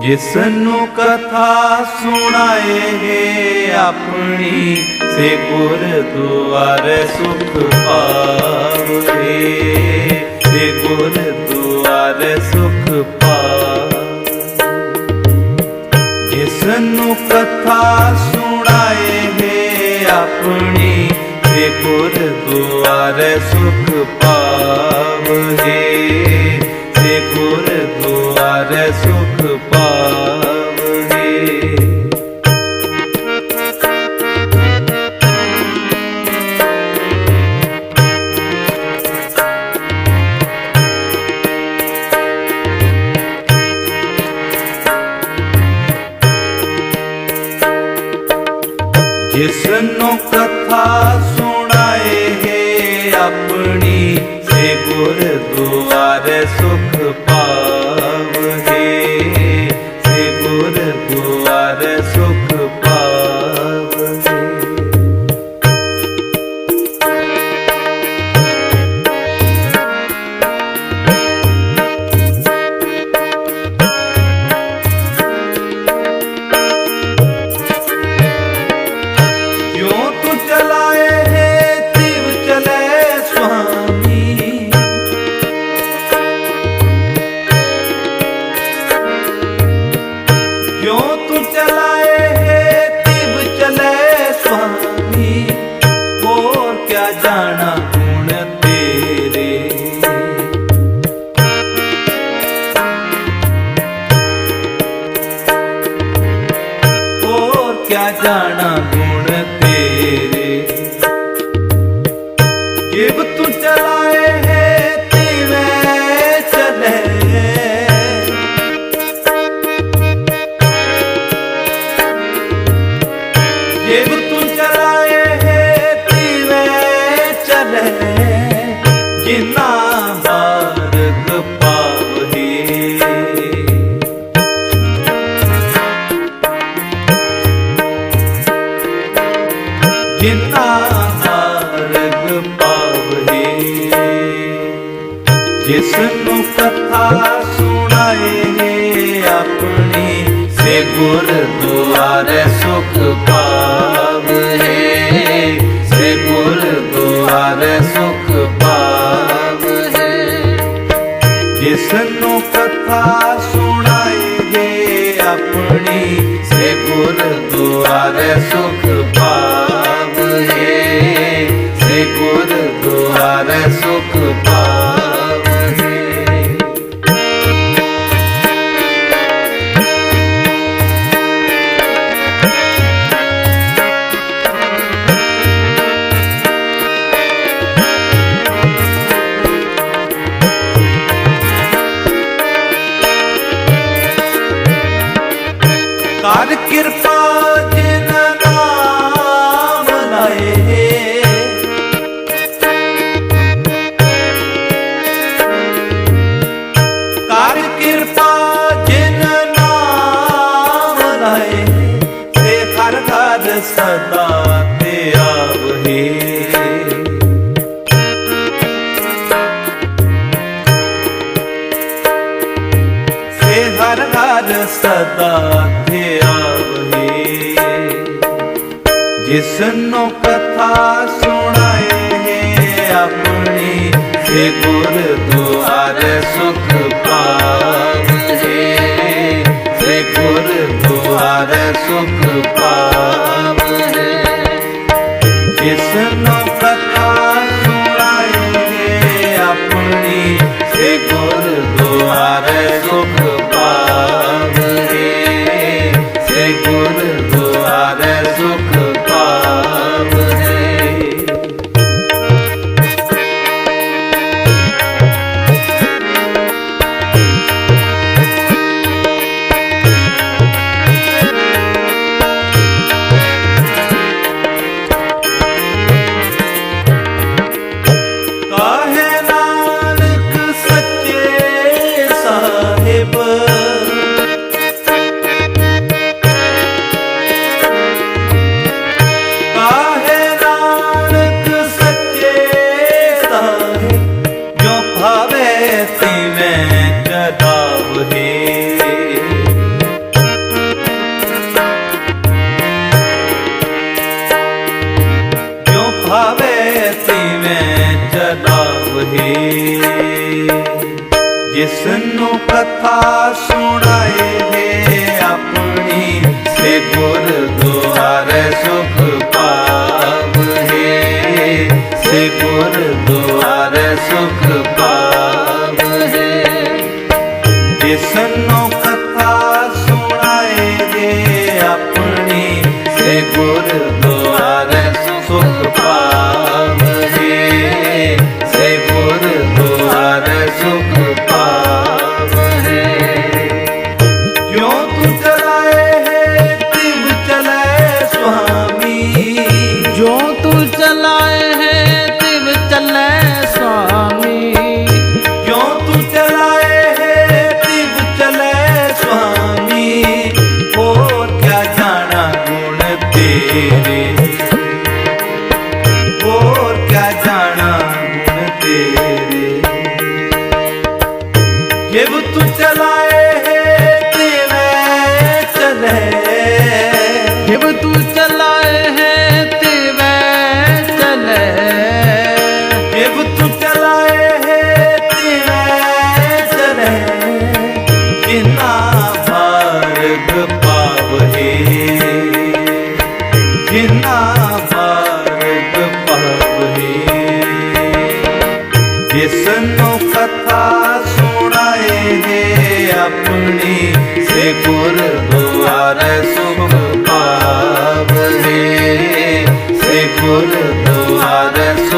ਜਿਸ ਨੂੰ ਕਥਾ ਸੁਣਾਏ ਹੈ ਆਪਣੀ, ਸੇ ਗੁਰ ਦੁਆਰੇ ਸੁਖ ਪਾਵੇ। ਸੇ ਗੁਰ ਦੁਆਰੇ ਸੁਖ ਪਾਵੇ। ਜਿਸ ਨੂੰ ਕਥਾ ਸੁਣਾਏ ਹੈ ਆਪਣੀ, ਸੇ ਗੁਰ ਦੁਆਰੇ ਸੁਖ ਪਾਵੇ ਜਿਸ ਨੂੰ ਕਥਾ ਸੁਣਾਏ ਹੈ ਆਪਣੀ ਸੇ ਗੁਰ ਦੁਆਰੇ ਸੁਖ ਪਾ तू चलाए तिब चले स्वामी। और क्या जाना गुण तेरे? और क्या जाना गुण ਕਥਾ ਸੁਣਾਏ ਹੈ ਆਪਣੀ। ਸੇ ਗੁਰ ਦੁਆਰੇ ਸੁਖ ਪਾਵਹੀ। ਸੇ ਗੁਰ ਦੁਆਰੇ ਸੁਖ ਪਾਵਹੀ। ਜਿਸ ਨੂੰ ਕਥਾ আর কৃপা ਕਥਾ ਸੁਣਾਏ ਆਪਣੀ ਸੇ ਗੁਰ ਦੁਆਰੇ ਸੁਖ ਪਾਵਹਿ ਸੇ ਗੁਰ ਦੁਆਰੇ ਸੁਖ ਪਾਵਹਿ ਜਿਸ ਨੂੰ ਕਥਾ ਸੁਣਾਏ ਆਪਣੀ ਸੇ ਗੁਰ ਦੁਆਰੇ ਸੁਖ ਪਾਵਹਿ ਸੇ ਗੁਰ ਦੁਆਰੇ ਸੁਖ ਜਿਸ ਨੂੰ ਕਥਾ ਸੁਣਾਏ ਹੈ, ਆਪਣੀ ਸੇ ਗੁਰਦੁਆਰੇ ਸੁਖ ਪਾਵਹੇ ਸੇ ਗੁਰਦੁਆਰੇ ਸੁਖ ਪਾਵਹੇ ਜਿਸ ਨੂੰ ਕਥਾ ਸੁਣਾਏ ਜੇ ਆਪਣੀ ਸੇ ਗੁਰਦੁਆਰੇ ਜਿਵ ਤੂੰ ਚਲਾਏ ਹੈ ਤਿਵੇਂ ਚਲੇ ਜਿਵ ਤੂੰ ਚਲਾਏ ਹੈ ਤਿਵੈ ਚੱਲੇ ਜਿਵ ਤੂੰ ਚਲਾਏ ਹੈ ਤਿਵੇਂ ਚਲੇ ਜਿਨਾ ਮਾਰਗ ਪਾਵਹੇ ਜਿਨਾ ਮਾਰਗ ਪਾਵਹੇ ਜਿਸ ਨੂੰ ਕਥਾ ਸੁਣਾਏ ਹੈ ਆਪਣੀ ਸੇ ਗੁਰਦੁਆਰੇ ਸੁਖ ਪਾਵਹੇ ਸੇ ਗੁਰਦੁਆਰੇ ਸੁਖ